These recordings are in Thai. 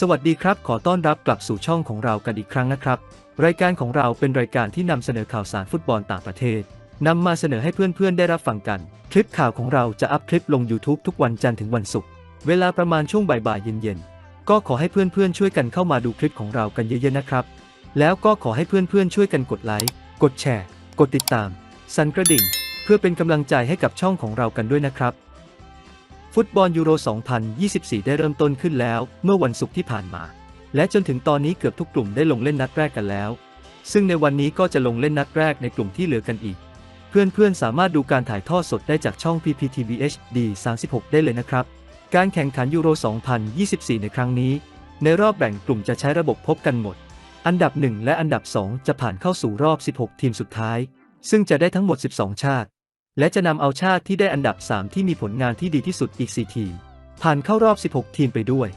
สวัสดีครับ ขอต้อนรับกลับสู่ช่องของเรากันอีกครั้งนะครับ รายการของเราเป็นรายการที่นำเสนอข่าวสารฟุตบอลต่างประเทศนำมาเสนอให้เพื่อนๆได้รับฟังกัน คลิปข่าวของเราจะอัพคลิปลง YouTube ทุกวันจันทร์ถึงวันศุกร์เวลาประมาณช่วงบ่ายๆเย็นๆ ก็ขอให้เพื่อนๆช่วยกันเข้ามาดูคลิปของเรากันเยอะๆนะครับ แล้วก็ขอให้เพื่อนๆช่วยกันกดไลค์กดแชร์ กดติดตาม สั่นกระดิ่ง เพื่อเป็นกำลังใจให้กับช่องของเรากันด้วยนะครับ ฟุตบอลยูโร 2024 ได้เริ่มต้นขึ้นแล้ว เมื่อวันศุกร์ที่ผ่านมา และจนถึงตอนนี้เกือบทุกกลุ่มได้ลงเล่นนัดแรกกันแล้ว ซึ่งในวันนี้ก็จะลงเล่นนัดแรกในกลุ่มที่เหลือกันอีก เพื่อนๆ สามารถดูการถ่ายทอดสดได้จากช่อง PPTV HD 36 ได้เลยนะครับ การแข่งขันยูโร 2024 ในครั้งนี้ ในรอบแบ่งกลุ่มจะใช้ระบบพบกันหมด อันดับ 1 และอันดับ 2 จะผ่านเข้าสู่รอบ 16 ทีมสุดท้าย ซึ่งจะได้ทั้งหมด 12 ชาติ และจะนำเอาชาติที่ได้อันดับ 3 ที่มีผลงานที่ดีที่สุดอีก 4 ทีม ผ่านเข้ารอบ 16 ทีมไปด้วย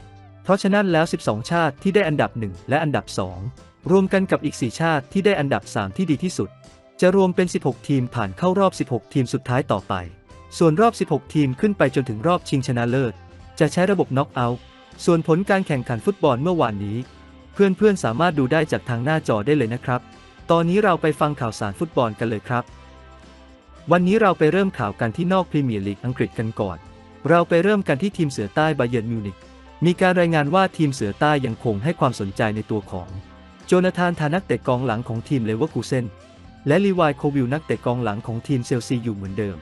เพราะฉะนั้นแล้ว 12 ชาติที่ได้อันดับ 1 และอันดับ 2 รวมกันกับอีก 4 ชาติที่ได้อันดับ 3 ที่ดีที่สุด จะรวมเป็น 16 ทีมผ่านเข้ารอบ 16 ทีมสุดท้ายต่อไป ส่วนรอบ 16 ทีมขึ้นไปจนถึงรอบชิงชนะเลิศ จะใช้ระบบน็อกเอาท์ส่วนผลการแข่งขันฟุตบอลเมื่อวานนี้ เพื่อนๆสามารถดูได้จากทางหน้าจอได้เลยนะครับ ตอนนี้เราไปฟังข่าวสารฟุตบอลกันเลยครับ วันนี้เราไปเริ่มข่าวกันที่นอกพรีเมียร์ลีกอังกฤษกันก่อน เราไปเริ่มกันที่ทีมเสือใต้บาเยิร์นมิวนิกมีการรายงานว่าทีมเสือใต้ยังคงให้ความสนใจในตัวของ โจนาธานทานักเตะกองหลังของทีมเลเวอร์คูเซนและลีวายโควิลนักเตะกองหลังของทีมเชลซีอยู่เหมือนเดิม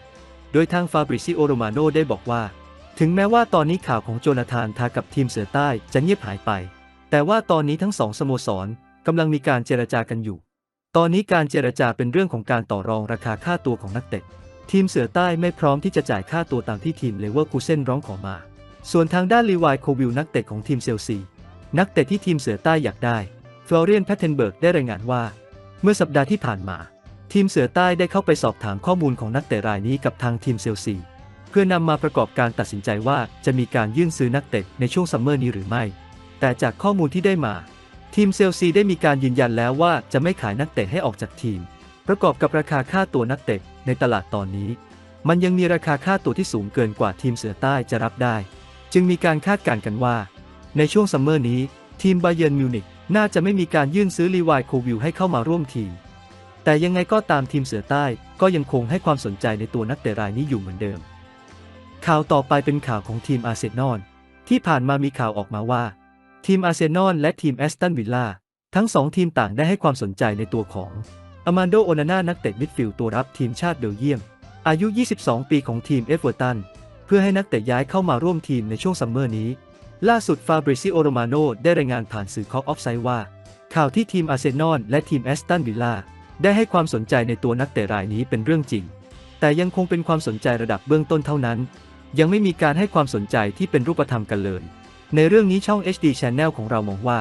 โดยทางฟาบริซิโอโรมาโนได้บอกว่า ถึงแม้ว่าตอนนี้ข่าวของโจนาธานทากับทีมเสือใต้จะเงียบหายไป แต่ว่าตอนนี้ทั้งสองสโมสรกำลังมีการเจรจากันอยู่ ตอนนี้การเจรจาเป็นเรื่องของการต่อรองราคาค่าตัวของนักเตะ ทีมเสือใต้ไม่พร้อมที่จะจ่ายค่าตัวตามที่ทีมเลเวอร์คูเซนร้องขอมา ส่วนทางด้านลีวายโควิลนักเตะของทีมเชลซี นักเตะที่ทีมเสือใต้อยากได้ฟลอเรียนแพทเทนเบิร์กได้รายงานว่า เมื่อสัปดาห์ที่ผ่านมา ทีมเสือใต้ได้เข้าไปสอบถามข้อมูลของนักเตะรายนี้กับทางทีมเชลซี เพื่อนำมาประกอบการตัดสินใจว่าจะมีการยื่นซื้อนักเตะในช่วงซัมเมอร์นี้หรือไม่ แต่จากข้อมูลที่ได้มา ทีมเชลซีได้มีการยืนยันแล้วว่าจะไม่ขายนักเตะให้ออกจากทีม ประกอบกับราคาค่าตัวนักเตะในตลาดตอนนี้ มันยังมีราคาค่าตัวที่สูงเกินกว่าทีมเสือใต้จะรับได้ จึงมีการคาดการณ์กันว่า ในช่วงซัมเมอร์นี้ ทีมบาเยิร์นมิวนิกน่าจะไม่มีการยื่นซื้อลีวายโควิลให้เข้ามาร่วมทีม แต่ยังไงก็ตามทีมเสือใต้ก็ยังคงให้ความสนใจในตัวนักเตะรายนี้อยู่เหมือนเดิม ข่าวต่อไปเป็นข่าวของทีมอาร์เซนอลที่ผ่านมามีข่าวออกมาว่า ทีมอาร์เซนอลและทีมแอสตันวิลล่าทั้งสองทีมต่างได้ให้ความสนใจในตัวของอมานโดโอนาน่านักเตะมิดฟิลด์ตัวรับทีมชาติเบลเยียม อายุ 22 ปีของทีมเอฟเวอร์ตัน เพื่อให้นักเตะย้ายเข้ามาร่วมทีมในช่วงซัมเมอร์นี้ ล่าสุดฟาบริซิโอโรมาโนได้รายงานผ่านสื่อคอกออฟไซด์ว่า ข่าวที่ทีมอาร์เซนอลและทีมแอสตันวิลล่าได้ให้ความสนใจในตัวนักเตะรายนี้เป็นเรื่องจริง แต่ยังคงเป็นความสนใจระดับเบื้องต้นเท่านั้น ยังไม่มีการให้ความสนใจที่เป็นรูปธรรมกันเลย ในเรื่องนี้ช่อง HD Channel ของเรามองว่า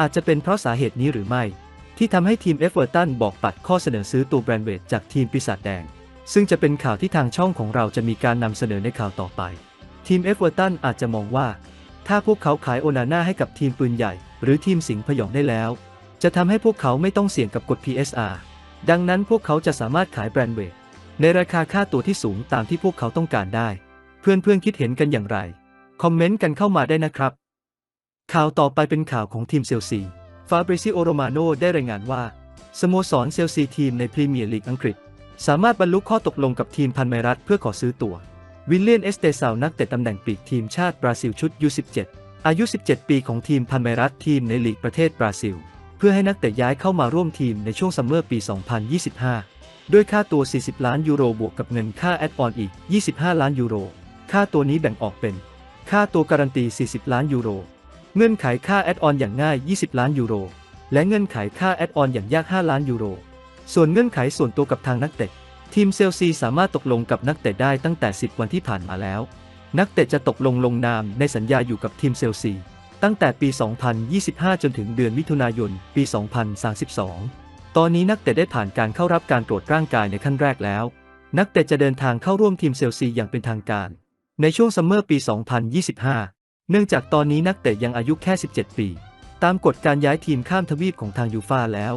อาจจะเป็นเพราะสาเหตุนี้หรือไม่ ที่ทำให้ทีมเอฟเวอร์ตันบอกปัดข้อเสนอซื้อตัวแบรนด์เวทจากทีมปีศาจแดง ซึ่งจะเป็นข่าวที่ทางช่องของเราจะมีการนำเสนอในข่าวต่อไป ทีมเอฟเวอร์ตันอาจจะมองว่า ถ้าพวกเขาขายโอนาน่าให้กับทีมปืนใหญ่ หรือทีมสิงห์พยองได้แล้ว จะทำให้พวกเขาไม่ต้องเสี่ยงกับกฎ PSR ดังนั้นพวกเขาจะสามารถขายแบรนด์เวทในราคาค่าตัวที่สูงตามที่พวกเขาต้องการได้ เพื่อนๆคิดเห็นกันอย่างไร คอมเมนต์กันเข้ามาได้นะครับ ข่าวต่อไปเป็นข่าวของทีมเซลซี ฟาบริซิโอโรมาโนได้รายงานว่า สโมสรเซลซีทีมในพรีเมียร์ลีกอังกฤษ สามารถบรรลุข้อตกลงกับทีมพันไมรัตเพื่อขอซื้อตัว วิลเลียนเอสเตซาวนักเตะตำแหน่งปีกทีมชาติบราซิลชุด U17 อายุ 17 ปีของทีมพันไมรัตทีมในลีกประเทศบราซิล เพื่อให้นักเตะย้ายเข้ามาร่วมทีมในช่วงซัมเมอร์ปี 2025 ด้วยค่าตัว 40 ล้านยูโรบวกกับเงินค่าแอดออนอีก 25 ล้านยูโร ค่าตัวนี้แบ่งออกเป็น ค่าตัวการันตี 40 ล้านยูโร เงื่อนไขค่าแอดออนอย่างง่าย 20 ล้านยูโร และเงื่อนไขค่าแอดออนอย่างยาก 5 ล้านยูโร ส่วนเงื่อนไขส่วนตัวกับทางนักเตะ ทีมเซลซีสามารถตกลงกับนักเตะได้ตั้งแต่ 10 วันที่ผ่านมาแล้ว นักเตะจะตกลงลงนามในสัญญาอยู่กับทีมเซลซี ตั้งแต่ปี 2025 จนถึงเดือนมิถุนายน ปี 2032 ตอนนี้นักเตะได้ผ่านการเข้ารับการตรวจร่างกายในขั้นแรกแล้ว นักเตะจะเดินทางเข้าร่วมทีมเซลซีอย่างเป็นทางการ ในช่วงซัมเมอร์ปี 2025 เนื่องจากตอนนี้นักเตะยังอายุแค่ 17 ปี ตามกฎการย้ายทีมข้ามทวีปของทางยูฟาแล้ว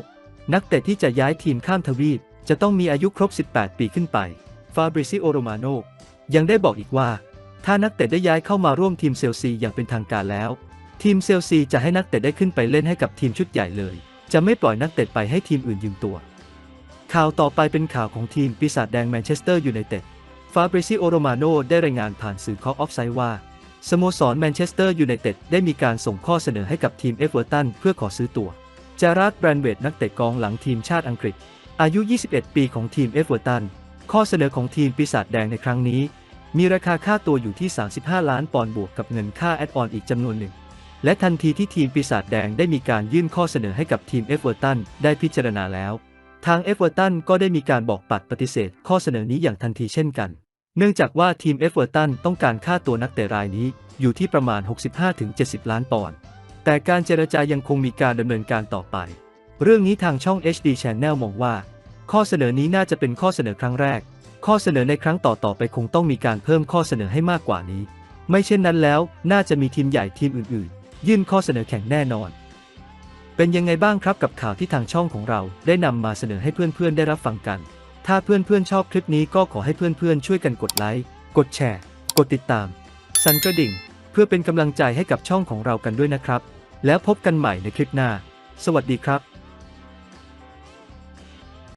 นักเตะที่จะย้ายทีมข้ามทวีป จะต้องมีอายุครบ 18 ปีขึ้นไป ฟาบริซิโอโรมาโนยังได้บอกอีกว่า ถ้านักเตะได้ย้ายเข้ามาร่วมทีมเซลซีอย่างเป็นทางการแล้ว ทีมเซลซีจะให้นักเตะได้ขึ้นไปเล่นให้กับทีมชุดใหญ่เลย จะไม่ปล่อยนักเตะไปให้ทีมอื่นยืมตัว ข่าวต่อไปเป็นข่าวของทีมปีศาจแดงแมนเชสเตอร์ยูไนเต็ด ฟาบริซิโอโรมาโนได้รายงานผ่านสื่อคอออฟไซด์ว่า สโมสรแมนเชสเตอร์ยูไนเต็ดได้มีการส่งข้อเสนอให้กับทีมเอฟเวอร์ตันเพื่อขอซื้อตัว จารัดแบรนเวดนักเตะกองหลังทีมชาติอังกฤษ อายุ 21 ปีของทีมเอฟเวอร์ตัน ข้อเสนอของทีมปีศาจแดงในครั้งนี้ มีราคาค่าตัวอยู่ที่ 35 ล้านปอนด์บวกกับเงินค่าแอดออนอีกจำนวนหนึ่ง และทันทีที่ทีมปีศาจแดงได้มีการยื่นข้อเสนอให้กับทีมเอฟเวอร์ตันได้พิจารณาแล้ว ทางเอฟเวอร์ตันก็ได้มีการบอกปัดปฏิเสธข้อเสนอนี้อย่างทันทีเช่นกัน เนื่องจากว่าทีมเอฟเวอร์ตันต้องการค่าตัวนักเตะรายนี้อยู่ที่ประมาณ 65-70 ล้านปอนด์ แต่การเจรจายังคงมีการดำเนินการต่อไป เรื่องนี้ทางช่อง HD Channel มองว่า ข้อเสนอนี้น่าจะเป็นข้อเสนอครั้งแรก ข้อเสนอในครั้งต่อๆไปคงต้องมีการเพิ่มข้อเสนอให้มากกว่านี้ ไม่เช่นนั้นแล้ว น่าจะมีทีมใหญ่ทีมอื่นๆ ยื่นข้อเสนอแข่งแน่นอน เป็นยังไงบ้างครับกับข่าวที่ทางช่องของเราได้นำมาเสนอให้เพื่อนๆได้รับฟังกัน ถ้าเพื่อนๆชอบคลิปนี้ก็ขอให้เพื่อนๆช่วยกันกดไลค์ กดแชร์ กดติดตาม สั่นกระดิ่ง เพื่อเป็นกำลังใจให้กับช่องของเรากันด้วยนะครับ แล้วพบกันใหม่ในคลิปหน้า สวัสดีครับ